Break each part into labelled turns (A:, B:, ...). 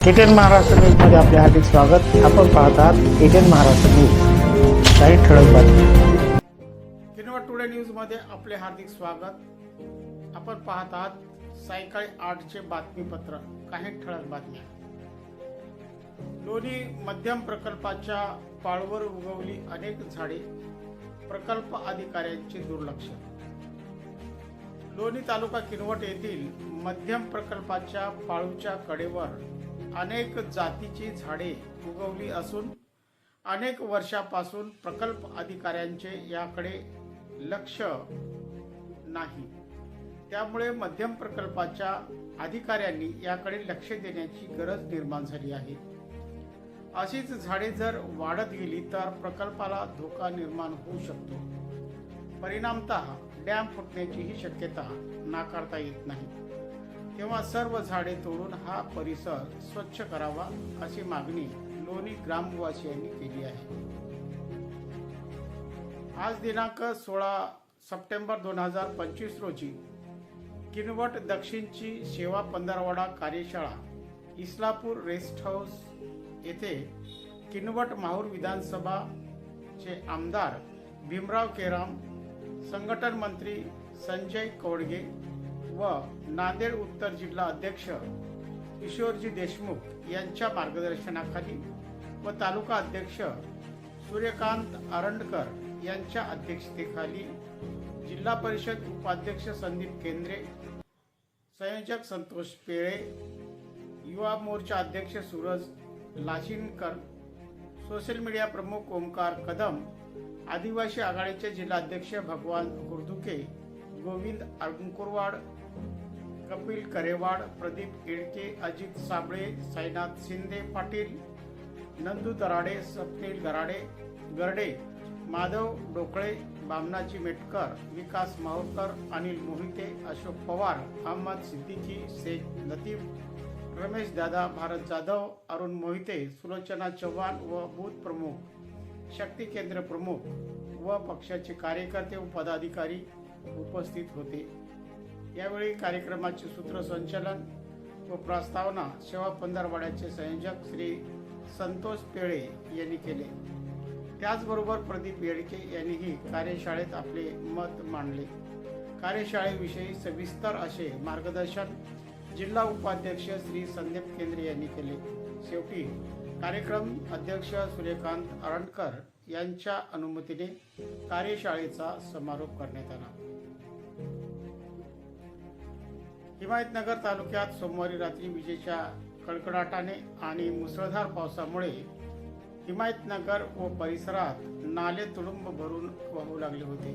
A: ATN Maharashtra न्यूजमध्ये आपले हार्दिक स्वागत. आपण पाहत आहात एटीएन महाराष्ट्र न्यूज. काही ठळक बातमी किनवट टुडे न्यूजमध्ये आपले हार्दिक स्वागत. आपण पाहत आहात सायंकाळी आठचे बातमीपत्र. काही ठळक बातम्या. लोणी मध्यम प्रकल्पाच्या पाळवर उगवली अनेक झाडे. प्रकल्प अधिकाऱ्यांचे दुर्लक्ष. लोणी तालुका किनवट येथील मध्यम प्रकल्पाच्या पाळूच्या कडेवर अनेक जातीची झाडे उगवली असून अनेक वर्षापासून प्रकल्प अधिकाऱ्यांचे याकडे लक्ष नाही. त्यामुळे मध्यम प्रकल्पाच्या अधिकाऱ्यांनी याकडे लक्ष देण्याची गरज निर्माण झाली आहे. अशीच झाडे जर वाढत गेली तर प्रकल्पाला धोका निर्माण होऊ शकतो. परिणामतः डॅम फुटण्याचीही शक्यता नाकारता येत नाही. तेव्हा सर्व झाडे तोडून हा परिसर स्वच्छ करावा अशी मागणी लोणी ग्रामवासियांनी केली आहे. आज दिनांक सोळा सप्टेंबर दोन हजार पंचवीस रोजी किनवट दक्षिणची सेवा पंधरवाडा कार्यशाळा इस्लापूर रेस्ट हाऊस येथे किनवट माहूर विधानसभाचे आमदार भीमराव केराम संघटन मंत्री संजय कौडगे व नांदेड उत्तर जिल्हा अध्यक्ष किशोरजी देशमुख यांच्या मार्गदर्शनाखाली व तालुका अध्यक्ष सूर्यकांत आरंडकर यांच्या अध्यक्षतेखाली जिल्हा परिषद उपाध्यक्ष संदीप केंद्रे संयोजक संतोष पेळे युवा मोर्चा अध्यक्ष सूरज लाशिनकर सोशल मीडिया प्रमुख ओमकार कदम आदिवासी आघाडीचे जिल्हाध्यक्ष भगवान गुरदुके गोविंद अंकुरवाड कपिल करेवाड प्रदीप केळके अजित साबळे साईनाथ शिंदे पाटील नंदू दराडे स्वप्नील गराडे गरडे माधव डोकळे बामनाजी मेटकर विकास माहुरकर अनिल मोहिते अशोक पवार अहमद सिद्दीकी शेख लतीफ रमेश दादा भारत जाधव अरुण मोहिते सुलोचना चव्हाण व बूथ प्रमुख शक्ती केंद्र प्रमुख व पक्षाचे कार्यकर्ते व पदाधिकारी उपस्थित होते. यावेळी कार्यक्रमाचे सूत्रसंचालन व प्रस्तावना सेवा पंधरवाड्याचे संयोजक श्री संतोष पेळे यांनी केले. त्याचबरोबर प्रदीप येडके यांनीही कार्यशाळेत आपले मत मांडले. कार्यशाळेविषयी सविस्तर असे मार्गदर्शन जिल्हा उपाध्यक्ष श्री संदीप केंद्रे यांनी केले. शेवटी कार्यक्रम अध्यक्ष सूर्यकांत अरणकर यांच्या अनुमतीने कार्यशाळेचा समारोप करण्यात आला. हिमायतनगर तालुक्यात सोमवारी रात्री विजेच्या कडकडाटाने आणि मुसळधार पावसामुळे हिमायतनगर व परिसरात नाले तुडुंब भरून वाहू लागले होते.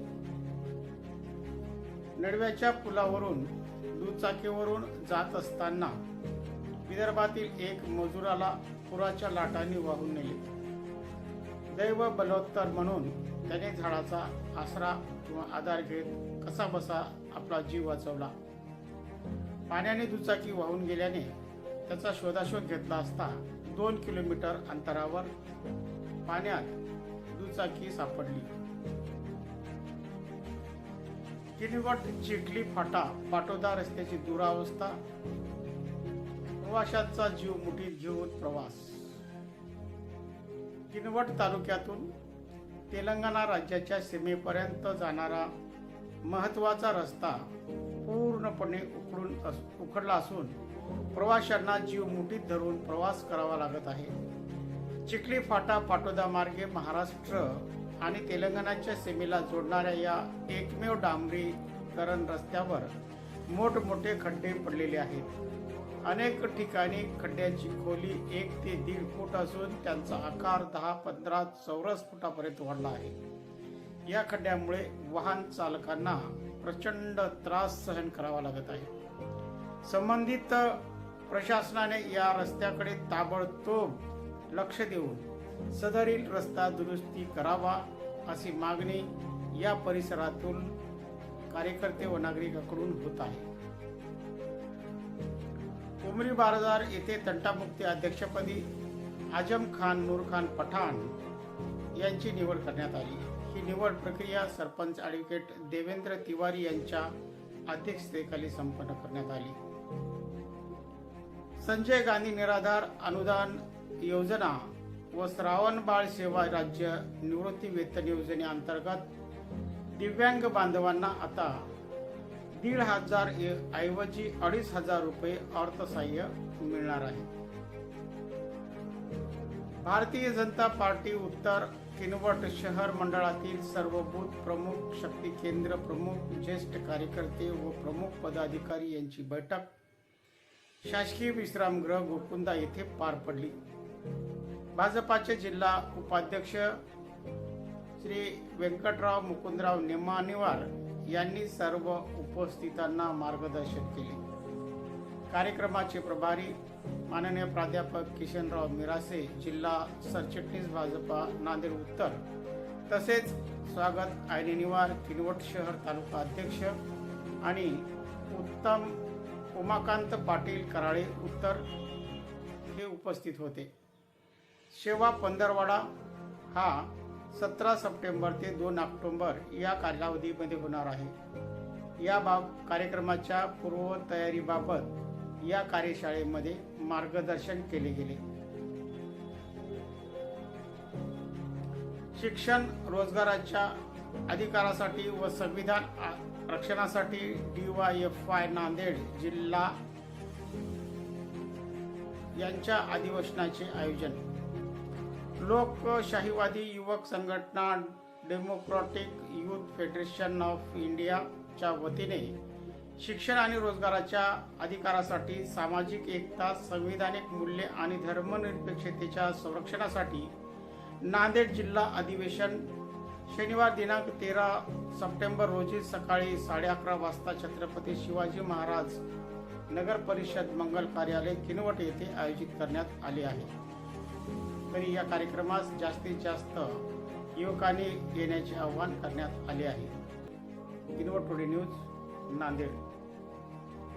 A: नडव्याच्या पुलावरून दुचाकीवरून जात असताना विदर्भातील एक मजुराला पुराच्या लाटांनी वाहून नेले. दैव बलोत्तर म्हणून त्याने झाडाचा आसरा किंवा आधार घेत कसा बसा आपला जीव वाचवला. पाण्याने दुचाकी वाहून गेल्याने त्याचा शोधाशोध घेतला असता दोन किलोमीटर अंतरावर पाण्यात दुचाकी सापडली. किनवट चिखली फाटा पाटोदा रस्त्याची दुरावस्था प्रवाशांचा जीव मुठीत घेऊन प्रवास. किनवट तालुक्यातून तेलंगणा राज्याच्या सीमेपर्यंत जाणारा महत्त्वाचा रस्ता पूर्णपणे उकडून अस- उखडला असून प्रवाशांना जीव मुठीत धरून प्रवास करावा लागत आहे. चिखली फाटा पाटोदा मार्गे महाराष्ट्र आणि तेलंगणाच्या सीमेला जोडणाऱ्या या एकमेव डांबरीकरण रस्त्यावर मोठमोठे खड्डे पडलेले आहेत. अनेक ठिकाणी खड्ड्यांची खोली एक ते दीड फूट असून त्यांचा आकार दहा पंधरा चौरस फुटापर्यंत वाढला आहे. या खड्ड्यामुळे वाहन चालकांना प्रचंड त्रास सहन करावा लागत आहे. संबंधित प्रशासनाने या रस्त्याकडे ताबडतोब लक्ष देऊन सदरील रस्ता दुरुस्ती करावा अशी मागणी या परिसरातून कार्यकर्ते व नागरिकांकडून होत आहे. उमरी बाजार येथे तंटामुक्ती अध्यक्षपदी आजम खान नूर खान पठाण यांची निवड करण्यात आली. ही निवड प्रक्रिया सरपंच ॲडव्होकेट देवेंद्र तिवारी यांच्या अध्यक्षतेखाली संपन्न करण्यात आली. संजय गांधी निराधार अनुदान योजना व श्रावण बाळ सेवा राज्य निवृत्ती वेतन योजनेअंतर्गत दिव्यांग बांधवांना आता दीड हजार ऐवजी अडीच हजार रुपये अर्थसहाय्य मिळणार आहे. भारतीय जनता पार्टी उत्तर किनवट शहर मंडळातील सर्व बूथ प्रमुख शक्ती केंद्र प्रमुख ज्येष्ठ कार्यकर्ते व प्रमुख पदाधिकारी यांची बैठक शासकीय विश्रामगृह गोकुंदा येथे पार पडली. भाजपाचे जिल्हा उपाध्यक्ष श्री व्यंकटराव मुकुंदराव निमानिवार यांनी सर्व उपस्थितांना मार्गदर्शन केले. कार्यक्रमाचे प्रभारी माननीय प्राध्यापक किशनराव मिरासे जिल्हा सरचिटणीस भाजपा नांदेड उत्तर. तसेच स्वागत आयनेनिवार किनवट शहर तालुका अध्यक्ष आणि उत्तम उमाकांत पाटील कराळे उत्तर हे उपस्थित होते. शेवा पंधरवाडा हा सतरा सप्टेंबर ते दोन ऑक्टोंबर या कालावधीमध्ये होणार आहे. या बाब कार्यक्रमाच्या पूर्वतयारीबाबत या कार्यशाळेमध्ये मार्गदर्शन केले गेले. शिक्षण रोजगाराच्या अधिकारासाठी व संविधान रक्षणासाठी D Y F I Nanded जिल्हा यांच्या अधिवेशनाचे आयोजन. लोकशाहीवादी युवक संघटना डेमोक्रॅटिक युथ फेडरेशन ऑफ इंडियाच्या वतीने शिक्षण आणि रोजगाराच्या अधिकारासाठी सामाजिक एकता संविधानिक मूल्ये आणि धर्मनिरपेक्षतेच्या संरक्षणासाठी नांदेड जिल्हा अधिवेशन शनिवार दिनांक तेरा सप्टेंबर रोजी सकाळी साडे अकरा वाजता छत्रपती शिवाजी महाराज नगर परिषद मंगल कार्यालय किनवट येथे आयोजित करण्यात आले आहे. तरी या कार्यक्रमास जास्तीत जास्त युवकांनी येण्याचे आवाहन करण्यात आले आहे. Kinwat today news Nanded.